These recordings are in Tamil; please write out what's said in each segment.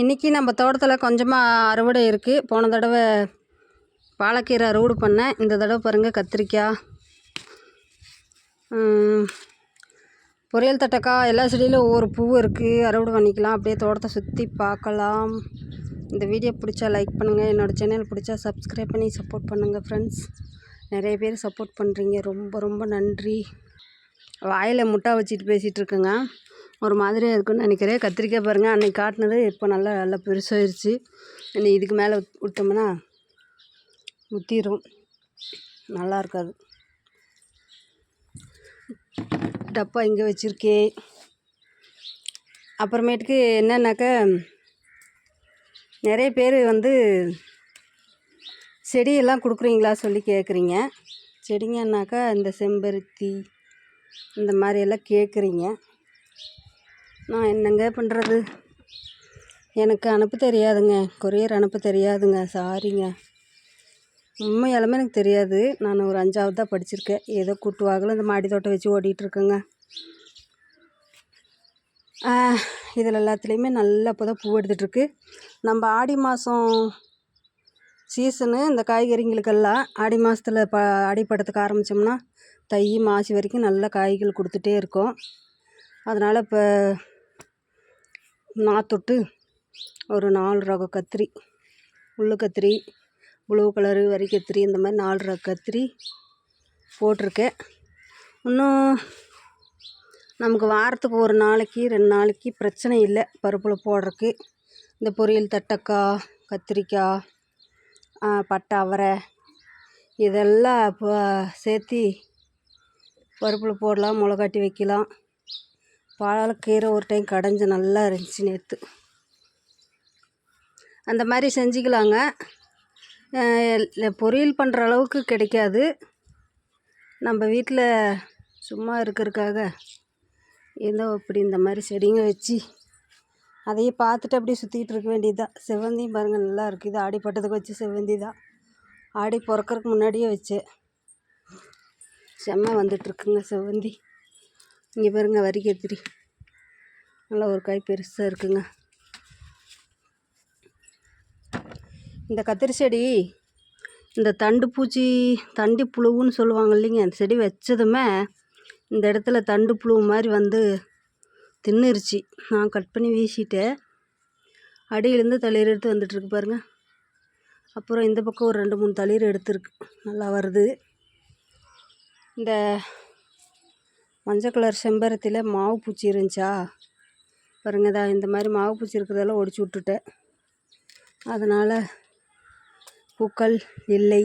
இன்றைக்கி நம்ம தோட்டத்தில் கொஞ்சமாக அறுவடை இருக்குது போன தடவை பாலக்கீரை அறுவடை பண்ணேன். இந்த தடவை பாருங்கள் கத்திரிக்காய் பொரியல் தட்டக்காய் எல்லா செடியிலும் ஒவ்வொரு பூ இருக்குது அறுவடை பண்ணிக்கலாம். அப்படியே தோட்டத்தை சுற்றி பார்க்கலாம். இந்த வீடியோ பிடிச்சா லைக் பண்ணுங்கள் என்னோடய சேனல் பிடிச்சா சப்ஸ்கிரைப் பண்ணி சப்போர்ட் பண்ணுங்கள் ஃப்ரெண்ட்ஸ் நிறைய பேர் சப்போர்ட் பண்ணுறீங்க ரொம்ப ரொம்ப நன்றி. வாயில் முட்டா வச்சுட்டு பேசிகிட்டு இருக்கேங்க. ஒரு மாதிரியாக இருக்குன்னு நினைக்கிறேன். கத்திரிக்காய் பாருங்கள் அன்னைக்கு காட்டினது இப்போ நல்லா நல்லா பெருசாகிருச்சு இனி இதுக்கு மேலே விட்டோம்னா முத்திரும். நல்லா இருக்காது. டப்பா இங்கே வச்சுருக்கே அப்புறமேட்டுக்கு என்னன்னாக்கா நிறைய பேர் வந்து செடியெல்லாம் கொடுக்குறீங்களா சொல்லி கேட்குறீங்க செடிங்கன்னாக்கா இந்த செம்பருத்தி இந்த மாதிரியெல்லாம் கேட்குறீங்க நான் என்னங்க பண்ணுறது எனக்கு அனுப்ப தெரியாதுங்க. கொரியர் அனுப்ப தெரியாதுங்க. சாரிங்க உண்மையாலுமே எனக்கு தெரியாது. நான் ஒரு அஞ்சாவது தான் படிச்சிருக்கேன். ஏதோ கூட்டுவாகல இந்த மாடி தோட்டம் வச்சு ஓடிட்டுருக்கேங்க இதில் எல்லாத்துலேயுமே நல்லா இப்போ தான் பூ எடுத்துகிட்ருக்கு நம்ம ஆடி மாதம் சீசனு இந்த காய்கறிங்களுக்கெல்லாம் ஆடி மாதத்தில் ப அடிப்படத்துக்கு படத்துக்கு ஆரம்பித்தோம்னா தை மாசி வரைக்கும் நல்ல காய்கள் கொடுத்துட்டே இருக்கும். அதனால் இப்போ நாத்தொட்டு ஒரு நாலு ரக கத்திரி உள்ளு கத்திரி ப்ளூ கலரு வரி கத்திரி இந்த மாதிரி நாலு ரக கத்திரி போட்டிருக்கேன். இன்னும் நமக்கு வாரத்துக்கு ஒரு நாளைக்கு ரெண்டு நாளைக்கு பிரச்சனை இல்லை. பருப்பில் போடுறதுக்கு. இந்த பொரியல் தட்டக்காய் கத்திரிக்காய் பட்டை அவரை இதெல்லாம் இப்போ சேர்த்தி பருப்பில் போடலாம் மிளகாட்டி வைக்கலாம். பாலக்கீரை ஒரு டைம் கடைஞ்சி நல்லா இருந்துச்சு நேற்று அந்த மாதிரி செஞ்சுக்கலாங்க. பொரியல் பண்ணுற அளவுக்கு கிடைக்காது. நம்ம வீட்டில் சும்மா இருக்கிறதுக்காக ஏதோ இப்படி இந்த மாதிரி செடிங்க வச்சு அதையே பார்த்துட்டு அப்படியே சுற்றிக்கிட்டு இருக்க வேண்டியதுதான் செவ்வந்தியும் பாருங்கள் நல்லா இருக்குது இது ஆடி பட்டத்துக்கு வச்சு செவ்வந்தி தான் ஆடி பிறக்கறதுக்கு முன்னாடியே வச்சேன் செம்ம வந்துட்டுருக்குங்க செவ்வந்தி. இங்கே பாருங்க வரி கத்திரி நல்லா ஒரு காய் பெருசாக இருக்குங்க. இந்த கத்திரி செடி இந்த தண்டு பூச்சி தண்டி புழுவுன்னு சொல்லுவாங்க இல்லைங்க அந்த செடி வச்சதுமே இந்த இடத்துல தண்டு புழு மாதிரி வந்து தின்னுருச்சு. நான் கட் பண்ணி வீசிட்டேன் அடியிலேருந்து தளிர் எடுத்து வந்துட்டுருக்கு பாருங்க. அப்புறம் இந்த பக்கம் ஒரு ரெண்டு மூணு தளிர் எடுத்துருக்கு. நல்லா வருது. இந்த மஞ்சள் கலர் செம்பருத்தியில் மாவு பூச்சி இருந்துச்சா? பாருங்க தான் இந்த மாதிரி மாவு பூச்சி இருக்கிறதெல்லாம் ஒடிச்சு விட்டுட்டேன். அதனால் பூக்கள் இல்லை.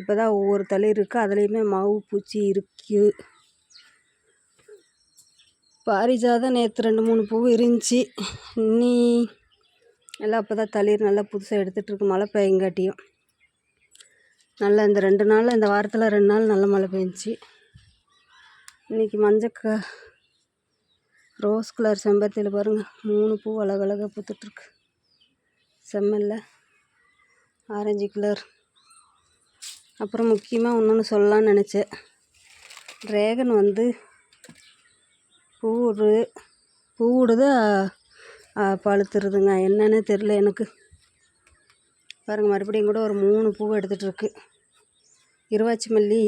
இப்போ தான் ஒவ்வொரு தலையும் இருக்குது அதுலேயுமே மாவு பூச்சி இருக்கு. பாரிஜாதம் நேற்று ரெண்டு மூணு பூ இருந்துச்சு. இன்னி எல்லாம் அப்போ தான் தளிர் நல்லா புதுசாக எடுத்துகிட்ருக்கு மழை பெய்யங்காட்டியும். நல்லா இந்த ரெண்டு நாள் இந்த வாரத்தில் ரெண்டு நாள் நல்ல மழை பெஞ்சிச்சு. இன்றைக்கி மஞ்சக்க ரோஸ் கலர் செம்பருத்தியில் பாருங்கள் மூணு பூ அழகழகாக பூத்துட்ருக்கு செம்மல்ல. Orange colour. அப்புறம் முக்கியமாக ஒன்று சொல்லலாம்னு நினச்சேன். ட்ரேகன் வந்து பூ விடுது பூ விடுது பழுத்துருதுங்க. என்னன்னு தெரில எனக்கு. பாருங்கள் மறுபடியும் கூட ஒரு மூணு பூ எடுத்துகிட்ருக்கு இருவாச்சி மல்லி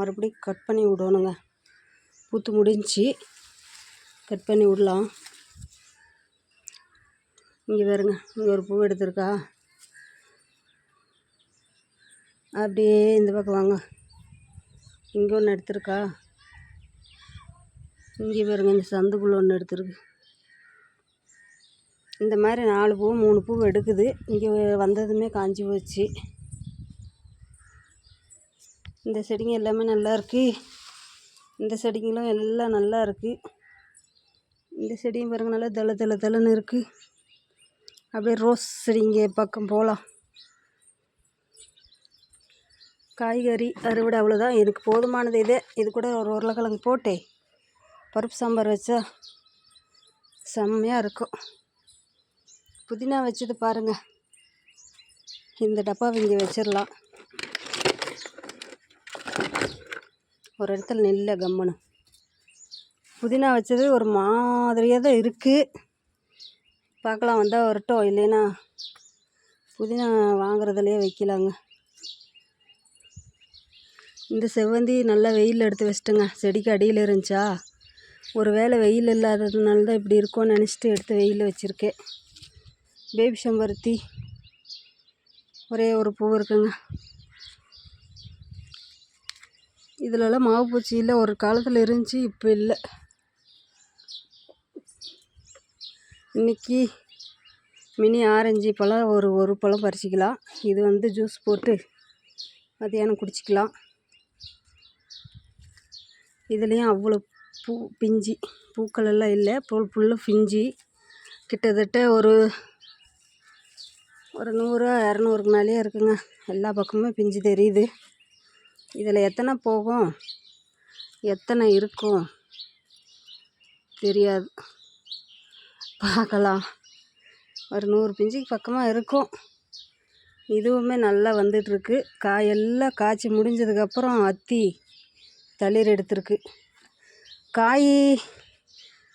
மறுபடியும் கட் பண்ணி விடணுங்க. பூத்து முடிஞ்சி கட் பண்ணி விடலாம். இங்கே பாருங்க இங்கே ஒரு பூ எடுத்திருக்கா. அப்படியே இந்த பக்கம் வாங்க. இங்கே ஒன்று எடுத்திருக்கா. இங்கே பாருங்க இந்த சந்துக்குள்ளே ஒன்று எடுத்திருக்கு. இந்த மாதிரி நாலு பூ மூணு பூ எடுக்குது. இங்கே வந்ததுமே காஞ்சி போச்சு. இந்த செடிங்க எல்லாமே நல்லா இருக்குது இந்த செடிங்களும் எல்லாம் நல்லா இருக்குது இந்த செடியும் பாருங்க நல்லா தள தள தளன்னு இருக்குது அப்படியே ரோஸ் செடிங்க பக்கம் போகலாம் காய்கறி அறுவடை அவ்வளோதான் எனக்கு போதுமானது இதே. இது கூட ஒரு உருளைக்கிழங்கு போட்டே பருப்பு சாம்பார் வச்சா செம்மையாக இருக்கும். புதினா வச்சது பாருங்கள் இந்த டப்பாவை இங்கே வச்சிடலாம். ஒரு இடத்துல நெல்ல கம்முன்னு புதினா வச்சது ஒரு மாதிரியாக தான் இருக்குது பார்க்கலாம் வந்தால் வரட்டும். இல்லைன்னா புதினா வாங்குறதுலையே வைக்கலாங்க. இந்த செவ்வந்தி நல்லா வெயில் எடுத்து வச்சிட்டேங்க. செடிக்கு அடியில் இருந்துச்சா? ஒரு வேளை வெயில் இல்லாததுனால தான் இப்படி இருக்கும்னு நினச்சிட்டு எடுத்து வெயிலில் வச்சுருக்கேன். பேபி செம்பருத்தி. ஒரே ஒரு பூ இருக்குங்க. இதிலலாம் மாவு பூச்சி இல்லை ஒரு காலத்தில் இருந்துச்சு இப்போ இல்லை. இன்றைக்கி மினி ஆரஞ்சு பழம் ஒரு ஒரு பழம் பறிச்சிக்கலாம். இது வந்து ஜூஸ் போட்டு மத்தியானம் குடிச்சிக்கலாம். இதுலேயும் அவ்வளோ பூ பிஞ்சு. பூக்கள் எல்லாம் இல்லை புல் ஃபுல்லாக பிஞ்சு. கிட்டத்தட்ட ஒரு ஒரு நூறு இரநூறுக்கு மேலேயே இருக்குங்க. எல்லா பக்கமும் பிஞ்சு தெரியுது. இதில் எத்தனை போகும்? எத்தனை இருக்கும்? தெரியாது. பார்க்கலாம். ஒரு நூறு பிஞ்சுக்கு பக்கமாக இருக்கும். இதுவுமே நல்லா வந்துட்டுருக்கு. காயெல்லாம் காய்ச்சி முடிஞ்சதுக்கப்புறம் அத்தி தளிர் எடுத்திருக்கு. காய்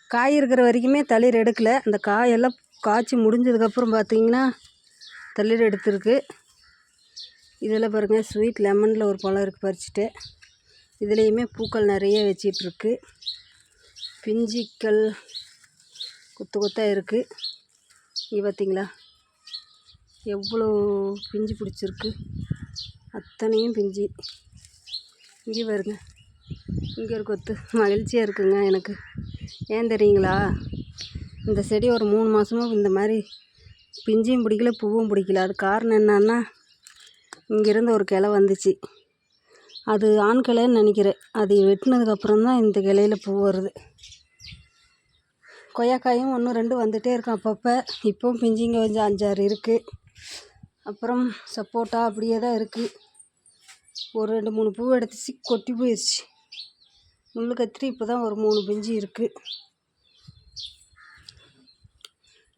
காய் இருக்கிற வரைக்குமே தளிர் எடுக்கலை. அந்த காயெல்லாம் காய்ச்சி முடிஞ்சதுக்கப்புறம் பார்த்தீங்கன்னா தளிர் எடுத்திருக்கு. இதில் பாருங்கள் ஸ்வீட் லெமனில் ஒரு பழம் இருக்குது பறிச்சுட்டு. இதுலேயுமே பூக்கள் நிறைய வச்சிட்ருக்கு. பிஞ்சிக்கல் கொத்து கொத்தாக இருக்குது இங்கே பார்த்தீங்களா எவ்வளோ பிஞ்சு பிடிச்சிருக்கு. அத்தனையும் பிஞ்சு. இங்கே பாருங்க. இங்கே ஒரு கொத்து. மகிழ்ச்சியாக இருக்குங்க எனக்கு. ஏன் தெரியுங்களா? இந்த செடி ஒரு மூணு மாதமும் இந்த மாதிரி பிஞ்சியும் பிடிக்கல பூவும் பிடிக்கல. அது காரணம் என்னன்னா இங்கேருந்து ஒரு கிளை வந்துச்சு. அது ஆண் கிளைன்னு நினைக்கிறேன். அது வெட்டினதுக்கப்புறம் தான் இந்த கிளையில பூ வருது. கொய்யாக்காயும் ஒன்று ரெண்டு வந்துகிட்டே இருக்கும் அப்பப்போ. இப்போவும் பிஞ்சிங்க கொஞ்சம் அஞ்சாறு இருக்குது அப்புறம் சப்போட்டா அப்படியே தான் இருக்குது ஒரு ரெண்டு மூணு பூ எடுத்துச்சு கொட்டி போயிடுச்சு முள் கத்திரி இப்போ தான் ஒரு மூணு பிஞ்சு இருக்குது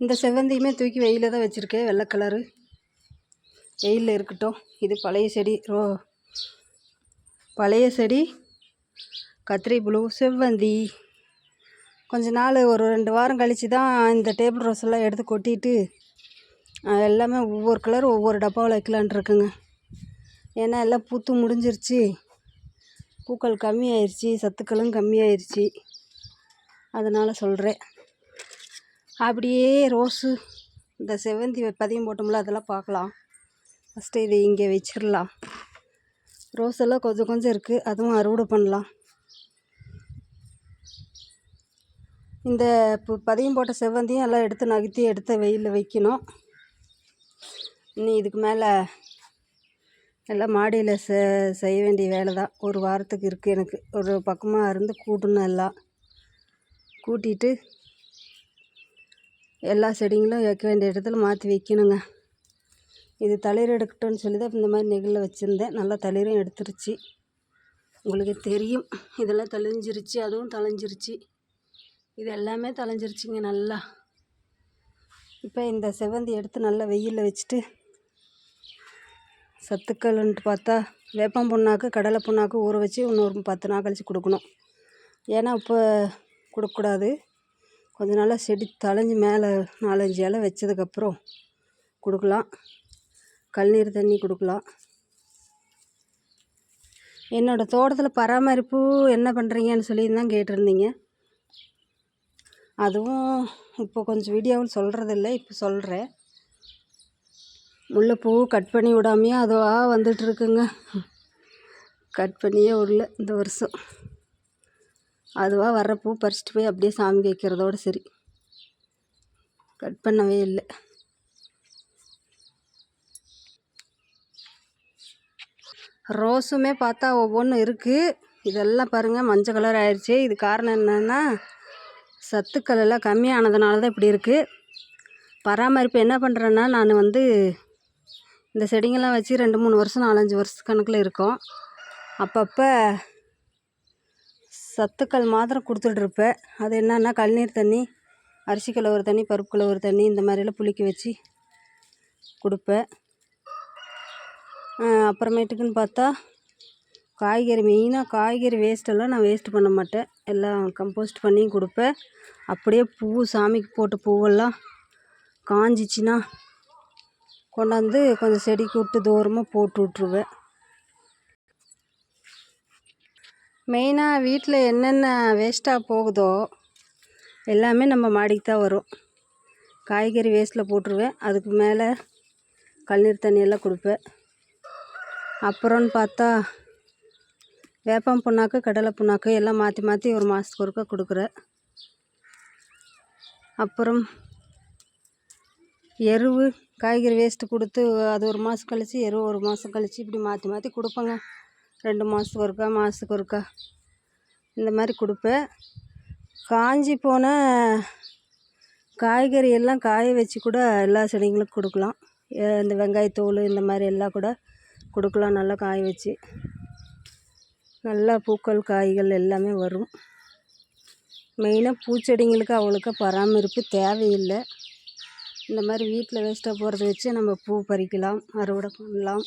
இந்த செவ்வந்தியுமே தூக்கி வெயிலில் தான் வச்சுருக்கேன் வெள்ளை கலரு வெயிலில் இருக்கட்டும். இது பழைய செடி. ரோ பழைய செடி. கத்திரி புழு செவ்வந்தி. கொஞ்ச நாள் ஒரு ரெண்டு வாரம் கழித்து தான் இந்த டேபிள் ரோஸ் எல்லாம் எடுத்து கொட்டிட்டு எல்லாமே ஒவ்வொரு கலர் ஒவ்வொரு டப்பாவில் வைக்கலான் இருக்குங்க. ஏன்னா எல்லாம் பூத்து முடிஞ்சிருச்சு. பூக்கள் கம்மியாயிருச்சு சத்துக்களும் கம்மியாயிருச்சு. அதனால் சொல்கிறேன் அப்படியே ரோஸு இந்த செவ்வந்தி பதியம் போட்டோம்ல அதெல்லாம் பார்க்கலாம். ஃபஸ்ட்டு இது இங்கே வச்சிடலாம் ரோஸ் எல்லாம் கொஞ்சம் கொஞ்சம் இருக்குது அதுவும் அறுவடை பண்ணலாம். இந்த இப்போ பதியம் போட்ட செவ்வந்தியும் எல்லாம் எடுத்து நகர்த்தி எடுத்து வெயிலில் வைக்கணும். இனி இதுக்கு மேலே எல்லாம் மாடியில் செ செய்ய வேண்டிய வேலை தான் ஒரு வாரத்துக்கு இருக்குது எனக்கு. ஒரு பக்கமாக இருந்து கூட்டணும் எல்லாம். கூட்டிட்டு எல்லா செடிங்களும் வைக்க வேண்டிய இடத்துல மாற்றி வைக்கணுங்க. இது தளிர் எடுக்கட்டும்னு சொல்லி தான் இந்த மாதிரி நெகிழில் வச்சுருந்தேன். நல்லா தளிரும் எடுத்துருச்சு. உங்களுக்கு தெரியும். இதெல்லாம் தளிஞ்சிருச்சு. அதுவும் தளைஞ்சிருச்சு. இது எல்லாமே தளைஞ்சிருச்சுங்க நல்லா. இப்போ இந்த செவ்வந்தி எடுத்து நல்லா வெயிலில் வச்சுட்டு சத்துக்கள்ன்ட்டு பார்த்தா வேப்பம் புண்ணாக்கு கடலை புண்ணாக்கு ஊற வச்சு இன்னொரு பத்து நாள் கழித்து கொடுக்கணும். ஏன்னா இப்போ கொடுக்கக்கூடாது. கொஞ்ச நாளாக செடி தழைஞ்சி மேலே நாலஞ்சு இலை வச்சதுக்கப்புறம் கொடுக்கலாம். கழுநீர் தண்ணி கொடுக்கலாம். என்னோடய தோட்டத்தில் பராமரிப்பு என்ன பண்ணுறீங்கன்னு சொல்லி தான் கேட்டிருந்தீங்க. அதுவும் இப்போ கொஞ்சம் வீடியோவில் சொல்கிறதில்ல இப்போ சொல்கிறேன் முல்லைப்பூ கட் பண்ணி விடாமையே அதுவாக வந்துட்டுருக்குங்க. கட் பண்ணியே விடல இந்த வருஷம். அதுவாக வர்ற பூ பறிச்சிட்டு போய் அப்படியே சாமி வைக்கிறதோடு சரி. கட் பண்ணவே இல்லை. ரோஸுமே பார்த்தா ஒவ்வொன்றும் இருக்குது இதெல்லாம் பாருங்கள் மஞ்சள் கலர் ஆயிடுச்சு இது காரணம் என்னென்னா சத்துக்கள் எல்லாம் கம்மியானதுனால தான் இப்படி இருக்குது பராமரிப்பு என்ன பண்ணுறேன்னா நான் வந்து இந்த செடிங்கெல்லாம் வச்சு ரெண்டு மூணு வருஷம் நாலஞ்சு வருஷ கணக்கில் இருக்கும். அப்பப்போ சத்துக்கள் மாத்திரம் கொடுத்துட்ருப்பேன் அது என்னென்னா கழுநீர் தண்ணி அரிசி கழுவுற தண்ணி பருப்பு கழுவுற தண்ணி இந்த மாதிரியெல்லாம் புளிக்க வச்சு கொடுப்பேன். அப்புறமேட்டுக்குன்னு பார்த்தா காய்கறி மெயினாக காய்கறி வேஸ்ட்டெல்லாம் நான் வேஸ்ட்டு பண்ண மாட்டேன். எல்லாம் கம்போஸ்ட் பண்ணியும் கொடுப்பேன். அப்படியே பூ சாமிக்கு போட்ட பூவெல்லாம் காஞ்சிச்சின்னா கொண்டாந்து கொஞ்சம் செடிக்கு விட்டு தூரமாக போட்டு விட்ருவேன் மெயினாக வீட்டில் என்னென்ன வேஸ்ட்டாக போகுதோ எல்லாமே நம்ம மாடிக்கு தான் வரும். காய்கறி வேஸ்ட்டில் போட்டுருவேன். அதுக்கு மேலே கழுநீர் தண்ணியெல்லாம் கொடுப்பேன். அப்புறம்னு பார்த்தா வேப்பம் புண்ணாக்கு கடலை புண்ணாக்கு எல்லாம் மாற்றி மாற்றி ஒரு மாதத்துக்கு ஒருக்கா கொடுக்குறேன் அப்புறம் எருவு காய்கறி வேஸ்ட்டு கொடுத்து அது ஒரு மாதம் கழித்து எருவு ஒரு மாதம் கழித்து இப்படி மாற்றி மாற்றி கொடுப்பேங்க. ரெண்டு மாதத்துக்கு ஒருக்கா மாதத்துக்கு ஒருக்கா. இந்த மாதிரி கொடுப்பேன். காஞ்சி போன காய்கறி எல்லாம் காய வச்சு கூட எல்லா செடிங்களுக்கும் கொடுக்கலாம். இந்த வெங்காயத்தோல் இந்த மாதிரி எல்லாம் கூட கொடுக்கலாம் நல்லா காய வச்சு. நல்லா பூக்கள் காய்கள் எல்லாமே வரும். மெயினாக பூச்செடிங்களுக்கு அவ்வளோக்கா பராமரிப்பு தேவையில்லை. இந்த மாதிரி வீட்டில் வேஸ்ட்டாக போகிறத வச்சு நம்ம பூ பறிக்கலாம் அறுவடை பண்ணலாம்.